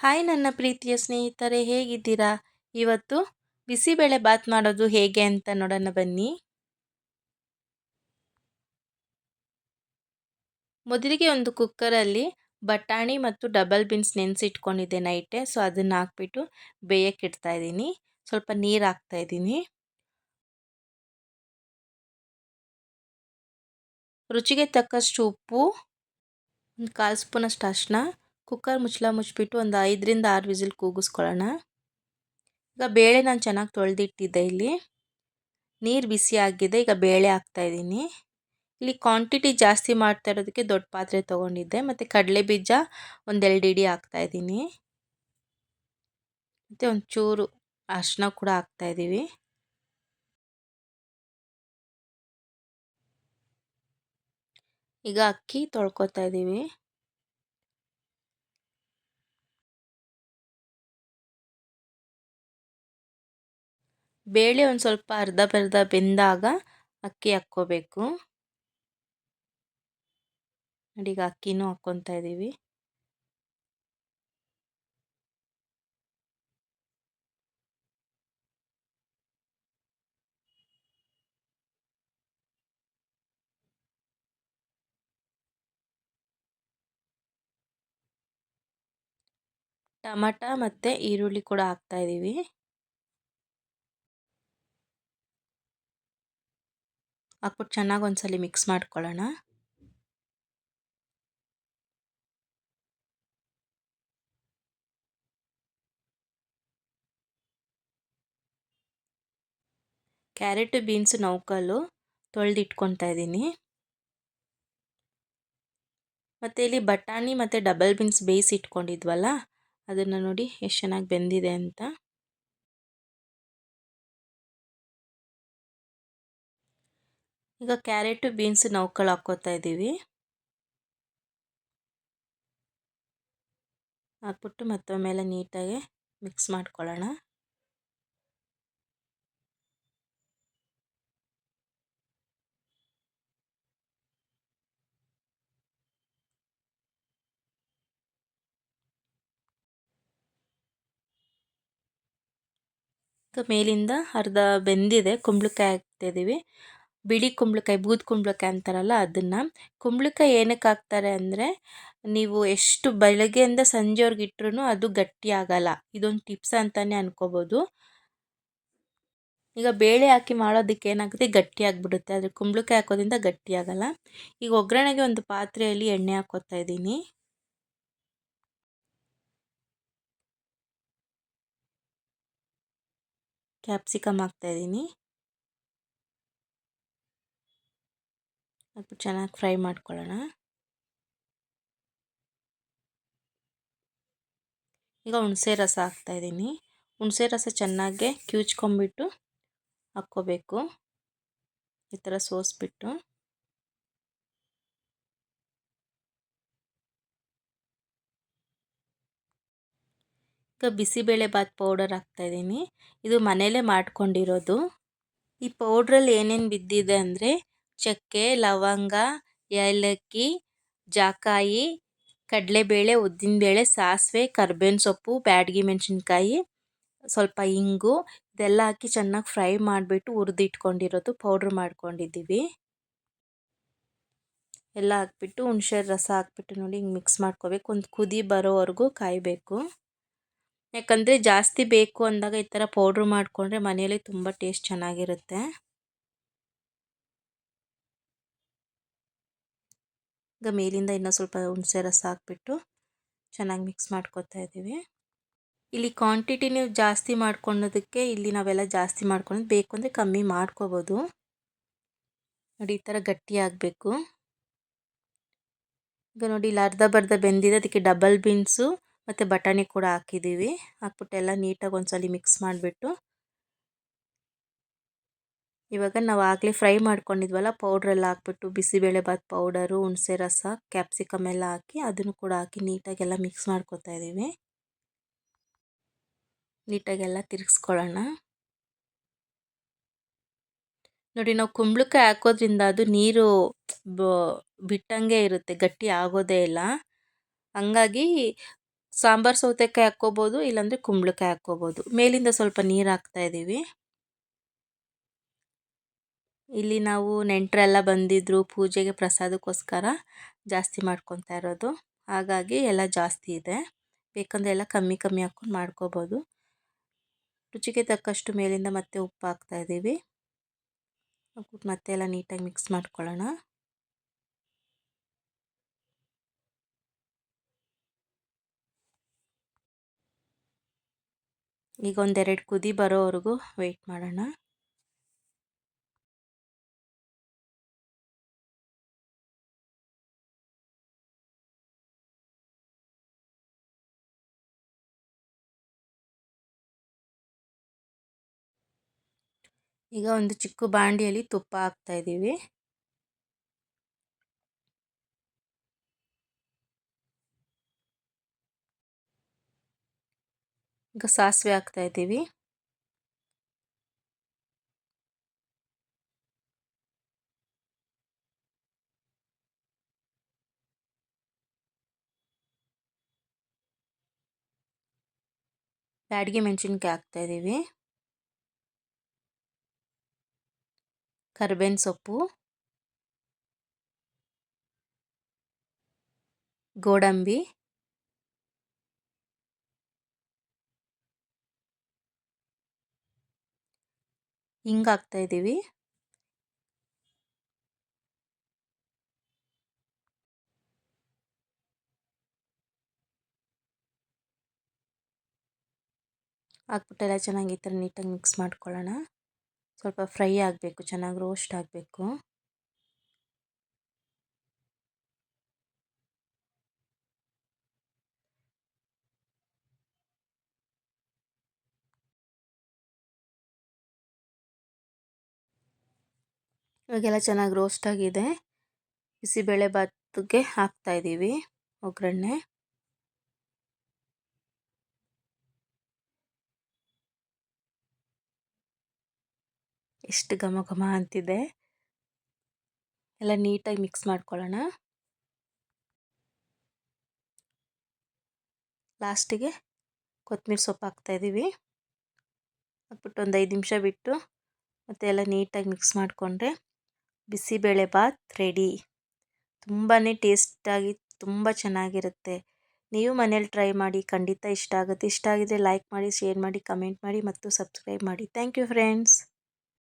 Hi ನನ್ನ ಪ್ರೀತಿಯ ಸ್ನೇಹಿತರೆ, ಹೇಗಿದ್ದೀರಾ? ಇವತ್ತು ಬಿಸಿಬೇಳೆ ಬಾತ್ ಮಾಡೋದು ಹೇಗೆ ಅಂತ ನೋಡೋಣ ಬನ್ನಿ. ಮೊದಲಿಗೆ ಒಂದು ಕುಕ್ಕರಲ್ಲಿ ಬಟಾಣಿ ಮತ್ತು ಡಬಲ್ ಬೀನ್ಸ್ ನೆನೆಸಿಟ್ಕೊಂಡಿದ್ದೆ ನೈಟೆ, ಸೊ ಅದನ್ನು ಹಾಕ್ಬಿಟ್ಟು ಬೇಯಕ್ಕೆ ಇಡ್ತಾ ಇದ್ದೀನಿ. ಸ್ವಲ್ಪ ನೀರು ಹಾಕ್ತಾ ಇದ್ದೀನಿ. ರುಚಿಗೆ ತಕ್ಕಷ್ಟು ಉಪ್ಪು, ಒಂದು ಕಾಲು ಸ್ಪೂನಷ್ಟು ಅರಿಶಿನ ಕುಕ್ಕರ್ ಮುಚ್ಚಳ ಮುಚ್ಚಿಬಿಟ್ಟು ಒಂದು ಐದರಿಂದ ಆರು ವಿಸಿಲ್ ಕೂಗಿಸ್ಕೊಳ್ಳೋಣ. ಈಗ ಬೇಳೆ ನಾನು ಚೆನ್ನಾಗಿ ತೊಳೆದಿಟ್ಟಿದ್ದೆ ಇಲ್ಲಿ. ನೀರು ಬಿಸಿ ಆಗಿದೆ, ಈಗ ಬೇಳೆ ಹಾಕ್ತಾಯಿದ್ದೀನಿ ಇಲ್ಲಿ ಕ್ವಾಂಟಿಟಿ ಜಾಸ್ತಿ ಮಾಡ್ತಾ ಇರೋದಕ್ಕೆ ದೊಡ್ಡ ಪಾತ್ರೆ ತೊಗೊಂಡಿದ್ದೆ, ಮತ್ತು ಕಡಲೆ ಬೀಜ ಒಂದೆರಡು ಇಡಿ ಹಾಕ್ತಾಯಿದ್ದೀನಿ ಮತ್ತು ಒಂಚೂರು ಅರಿಶಿನ ಕೂಡ ಹಾಕ್ತಾಯಿದ್ದೀವಿ ಈಗ ಅಕ್ಕಿ ತೊಳ್ಕೊತಾ ಇದ್ದೀವಿ. ಬೇಳೆ ಒಂದು ಸ್ವಲ್ಪ ಅರ್ಧ ಬರ್ಧ ಬೆಂದಾಗ ಅಕ್ಕಿ ಹಾಕ್ಕೋಬೇಕು. ನೋಡಿ ಈಗ ಅಕ್ಕಿನೂ ಹಾಕ್ಕೊತಾ ಇದ್ದೀವಿ ಟಮಟ ಮತ್ತು ಈರುಳ್ಳಿ ಕೂಡ ಹಾಕ್ತಾ ಇದ್ದೀವಿ ಹಾಕ್ಬಿಟ್ಟು ಚೆನ್ನಾಗಿ ಒಂದ್ಸಲಿ ಮಿಕ್ಸ್ ಮಾಡ್ಕೊಳ್ಳೋಣ. ಕ್ಯಾರೆಟು ಬೀನ್ಸು ನೌಕಲ್ಲು ತೊಳೆದಿಟ್ಕೊತಾ ಇದ್ದೀನಿ. ಮತ್ತು ಇಲ್ಲಿ ಬಟಾಣಿ ಮತ್ತು ಡಬಲ್ ಬೀನ್ಸ್ ಬೇಯಿಸಿ ಇಟ್ಕೊಂಡಿದ್ವಲ್ಲ ಅದನ್ನು ನೋಡಿ ಎಷ್ಟು ಚೆನ್ನಾಗಿ ಬೆಂದಿದೆ ಅಂತ. ಈಗ ಕ್ಯಾರೆಟು ಬೀನ್ಸ್ ನೌಕಳು ಹಾಕ್ಕೋತಾ ಇದ್ದೀವಿ. ಹಾಕ್ಬಿಟ್ಟು ಮತ್ತೊಮ್ಮೆಲ್ಲ ನೀಟಾಗಿ ಮಿಕ್ಸ್ ಮಾಡ್ಕೊಳ್ಳೋಣ. ಮೇಲಿಂದ ಅರ್ಧ ಬೆಂದಿದೆ, ಕುಂಬಳಕಾಯಿ ಹಾಕ್ತಿದ್ದೀವಿ ಬಿಳಿ ಕುಂಬಳಕಾಯಿ, ಬೂದು ಕುಂಬಳಕಾಯಿ ಅಂತಾರಲ್ಲ ಅದನ್ನು. ಕುಂಬಳಕಾಯಿ ಏನಕ್ಕೆ ಹಾಕ್ತಾರೆ ಅಂದರೆ ನೀವು ಎಷ್ಟು ಬೆಳಗ್ಗೆಯಿಂದ ಸಂಜೆವರೆಗೆ ಇಟ್ರೂ ಅದು ಗಟ್ಟಿ ಆಗಲ್ಲ. ಇದೊಂದು ಟಿಪ್ಸ್ ಅಂತಲೇ ಅನ್ಕೋಬೋದು. ಈಗ ಬೇಳೆ ಹಾಕಿ ಮಾಡೋದಕ್ಕೆ ಏನಾಗುತ್ತೆ? ಗಟ್ಟಿ ಆಗಿಬಿಡುತ್ತೆ. ಆದರೆ ಕುಂಬಳಕಾಯಿ ಹಾಕೋದ್ರಿಂದ ಗಟ್ಟಿ ಆಗಲ್ಲ. ಈಗ ಒಗ್ಗರಣೆಗೆ ಒಂದು ಪಾತ್ರೆಯಲ್ಲಿ ಎಣ್ಣೆ ಹಾಕೋತಾ ಇದ್ದೀನಿ. ಕ್ಯಾಪ್ಸಿಕಮ್ ಹಾಕ್ತಾಯಿದ್ದೀನಿ ಸ್ವಲ್ಪ ಚೆನ್ನಾಗಿ ಫ್ರೈ ಮಾಡ್ಕೊಳ್ಳೋಣ. ಈಗ ಹುಣಸೆ ರಸ ಹಾಕ್ತಾಯಿದ್ದೀನಿ ಹುಣಸೆ ರಸ ಚೆನ್ನಾಗೆ ಕ್ಯೂಚ್ಕೊಂಬಿಟ್ಟು ಹಾಕ್ಕೋಬೇಕು. ಈ ಥರ ಸೋಸ್ಬಿಟ್ಟು. ಈಗ ಬಿಸಿಬೇಳೆ ಬಾತ್ ಪೌಡರ್ ಹಾಕ್ತಾಯಿದ್ದೀನಿ ಇದು ಮನೆಯಲ್ಲೇ ಮಾಡ್ಕೊಂಡಿರೋದು. ಈ ಪೌಡ್ರಲ್ಲಿ ಏನೇನು ಬಿದ್ದಿದೆ ಅಂದರೆ ಚಕ್ಕೆ, ಲವಂಗ, ಏಲಕ್ಕಿ, ಜಾಕಾಯಿ, ಕಡಲೆಬೇಳೆ, ಉದ್ದಿನಬೇಳೆ, ಸಾಸಿವೆ, ಕರ್ಬೇವಿನ ಸೊಪ್ಪು, ಬ್ಯಾಡಗಿ ಮೆಣಸಿನ್ಕಾಯಿ, ಸ್ವಲ್ಪ ಇಂಗು, ಇದೆಲ್ಲ ಹಾಕಿ ಚೆನ್ನಾಗಿ ಫ್ರೈ ಮಾಡಿಬಿಟ್ಟು ಹುರಿದಿಟ್ಕೊಂಡಿರೋದು ಪೌಡ್ರ್ ಮಾಡ್ಕೊಂಡಿದ್ದೀವಿ. ಎಲ್ಲ ಹಾಕ್ಬಿಟ್ಟು ಹುಣಸೆ ರಸ ಹಾಕ್ಬಿಟ್ಟು ನೋಡಿ ಹಿಂಗೆ ಮಿಕ್ಸ್ ಮಾಡ್ಕೋಬೇಕು, ಒಂದು ಕುದಿ ಬರೋವರೆಗೂ ಕಾಯಬೇಕು. ಯಾಕಂದರೆ ಜಾಸ್ತಿ ಬೇಕು ಅಂದಾಗ ಈ ಥರ ಪೌಡ್ರ್ ಮಾಡಿಕೊಂಡ್ರೆ ಮನೆಯಲ್ಲಿ ತುಂಬ ಟೇಸ್ಟ್ ಚೆನ್ನಾಗಿರುತ್ತೆ. ಈಗ ಮೇಲಿಂದ ಇನ್ನೂ ಸ್ವಲ್ಪ ಹುಣಸೆ ರಸ ಹಾಕ್ಬಿಟ್ಟು ಚೆನ್ನಾಗಿ ಮಿಕ್ಸ್ ಮಾಡ್ಕೊತಾ ಇದ್ದೀವಿ. ಇಲ್ಲಿ ಕ್ವಾಂಟಿಟಿ ನೀವು ಜಾಸ್ತಿ ಮಾಡ್ಕೊಳ್ಳೋದಕ್ಕೆ ಇಲ್ಲಿ ನಾವೆಲ್ಲ ಜಾಸ್ತಿ ಮಾಡ್ಕೊಳ್ಳೋದು ಬೇಕು ಅಂದರೆ ಕಮ್ಮಿ ಮಾಡ್ಕೋಬೋದು. ನೋಡಿ ಈ ಥರ ಗಟ್ಟಿ ಆಗಬೇಕು. ಈಗ ನೋಡಿ ಇಲ್ಲಿ ಅರ್ಧ ಬರ್ಧ ಬೆಂದಿದೆ, ಅದಕ್ಕೆ ಡಬಲ್ ಬೀನ್ಸು ಮತ್ತು ಬಟಾಣಿ ಕೂಡ ಹಾಕಿದ್ದೀವಿ. ಹಾಕ್ಬಿಟ್ಟು ಎಲ್ಲ ನೀಟಾಗಿ ಒಂದ್ಸಲಿ ಮಿಕ್ಸ್ ಮಾಡಿಬಿಟ್ಟು ಇವಾಗ ನಾವು ಆಗಲೇ ಫ್ರೈ ಮಾಡ್ಕೊಂಡಿದ್ವಲ್ಲ ಪೌಡ್ರೆಲ್ಲ ಹಾಕ್ಬಿಟ್ಟು ಬಿಸಿಬೇಳೆಬಾತ್ ಪೌಡರು ಹುಣಸೆ ರಸ ಕ್ಯಾಪ್ಸಿಕಮ್ ಎಲ್ಲ ಹಾಕಿ ಅದನ್ನು ಕೂಡ ಹಾಕಿ ನೀಟಾಗೆಲ್ಲ ಮಿಕ್ಸ್ ಮಾಡ್ಕೊತಾ ಇದ್ದೀವಿ. ನೀಟಾಗೆಲ್ಲ ತಿರುಗಿಸ್ಕೊಳ್ಳೋಣ. ನೋಡಿ ನಾವು ಕುಂಬಳಕಾಯಿ ಹಾಕೋದ್ರಿಂದ ಅದು ನೀರು ಬಿಟ್ಟಂಗೆ ಇರುತ್ತೆ, ಗಟ್ಟಿ ಆಗೋದೇ ಇಲ್ಲ. ಹಂಗಾಗಿ ಸಾಂಬಾರು ಸೌತೆಕಾಯಿ ಹಾಕ್ಕೋಬೋದು, ಇಲ್ಲಾಂದರೆ ಕುಂಬಳಕಾಯಿ ಹಾಕ್ಕೋಬೋದು. ಮೇಲಿಂದ ಸ್ವಲ್ಪ ನೀರು ಹಾಕ್ತಾ ಇದ್ದೀವಿ. ಇಲ್ಲಿ ನಾವು ನೆಂಟರೆಲ್ಲ ಬಂದಿದ್ದರು ಪೂಜೆಗೆ ಪ್ರಸಾದಕ್ಕೋಸ್ಕರ ಜಾಸ್ತಿ ಮಾಡ್ಕೊತಾ ಇರೋದು. ಹಾಗಾಗಿ ಎಲ್ಲ ಜಾಸ್ತಿ ಇದೆ. ಬೇಕಂದರೆ ಎಲ್ಲ ಕಮ್ಮಿ ಕಮ್ಮಿ ಹಾಕ್ಕೊಂಡು ಮಾಡ್ಕೋಬೋದು. ರುಚಿಗೆ ತಕ್ಕಷ್ಟು ಮೇಲಿಂದ ಮತ್ತೆ ಉಪ್ಪು ಹಾಕ್ತಾ ಇದ್ದೀವಿ. ಮತ್ತೆ ಎಲ್ಲ ನೀಟಾಗಿ ಮಿಕ್ಸ್ ಮಾಡ್ಕೊಳ್ಳೋಣ. ಈಗ ಒಂದೆರಡು ಕುದಿ ಬರೋವರೆಗೂ ವೆಯ್ಟ್ ಮಾಡೋಣ. ಈಗ ಒಂದು ಚಿಕ್ಕ ಬಾಂಡಿಯಲ್ಲಿ ತುಪ್ಪ ಹಾಕ್ತಾ ಇದ್ದೀವಿ. ಈಗ ಸಾಸಿವೆ ಹಾಕ್ತಾ ಇದ್ದೀವಿ. ಬ್ಯಾಡಿಗೆ ಮೆಣಸಿನ್ಕಾಯಿ ಹಾಕ್ತಾ ಇದ್ದೀವಿ. ಕರ್ಬೇವಿನ ಸೊಪ್ಪು. ಗೋಡಂಬಿ. ಹಿಂಗೆ ಹಾಕ್ತಾಯಿದ್ದೀವಿ ಹಾಕ್ಬಿಟ್ಟೆಲ್ಲ ಚೆನ್ನಾಗಿ ಈ ಥರ ನೀಟಾಗಿ ಮಿಕ್ಸ್ ಮಾಡ್ಕೊಳ್ಳೋಣ. ಸ್ವಲ್ಪ ಫ್ರೈ ಆಗಬೇಕು ಚೆನ್ನಾಗಿ ರೋಸ್ಟ್ ಆಗಬೇಕು. ಇವಾಗೆಲ್ಲ ಚೆನ್ನಾಗಿ ರೋಸ್ಟ್ ಆಗಿದೆ. ಬಿಸಿಬೇಳೆ ಭಾತ್ಗೆ ಹಾಕ್ತಾಯಿದ್ದೀವಿ ಒಗ್ಗರಣೆ. ಎಷ್ಟು ಘಮ ಘಮ ಅಂತಿದೆ. ಎಲ್ಲ ನೀಟಾಗಿ ಮಿಕ್ಸ್ ಮಾಡ್ಕೊಳ್ಳೋಣ. ಲಾಸ್ಟಿಗೆ ಕೊತ್ತಂಬರಿ ಸೊಪ್ಪು ಹಾಕ್ತಾಯಿದ್ದೀವಿ ಹಾಕ್ಬಿಟ್ಟು ಒಂದು ಐದು ನಿಮಿಷ ಬಿಟ್ಟು ಮತ್ತೆ ಎಲ್ಲ ನೀಟಾಗಿ ಮಿಕ್ಸ್ ಮಾಡಿಕೊಂಡ್ರೆ ಬಿಸಿಬೇಳೆ ಬಾತ್ ರೆಡಿ. ತುಂಬಾ ಟೇಸ್ಟಾಗಿ ತುಂಬ ಚೆನ್ನಾಗಿರುತ್ತೆ. ನೀವು ಮನೇಲಿ ಟ್ರೈ ಮಾಡಿ ಖಂಡಿತ ಇಷ್ಟ ಆಗುತ್ತೆ. ಇಷ್ಟ ಆಗಿದ್ರೆ ಲೈಕ್ ಮಾಡಿ, ಶೇರ್ ಮಾಡಿ, ಕಮೆಂಟ್ ಮಾಡಿ ಮತ್ತು ಸಬ್ಸ್ಕ್ರೈಬ್ ಮಾಡಿ. Thank you friends.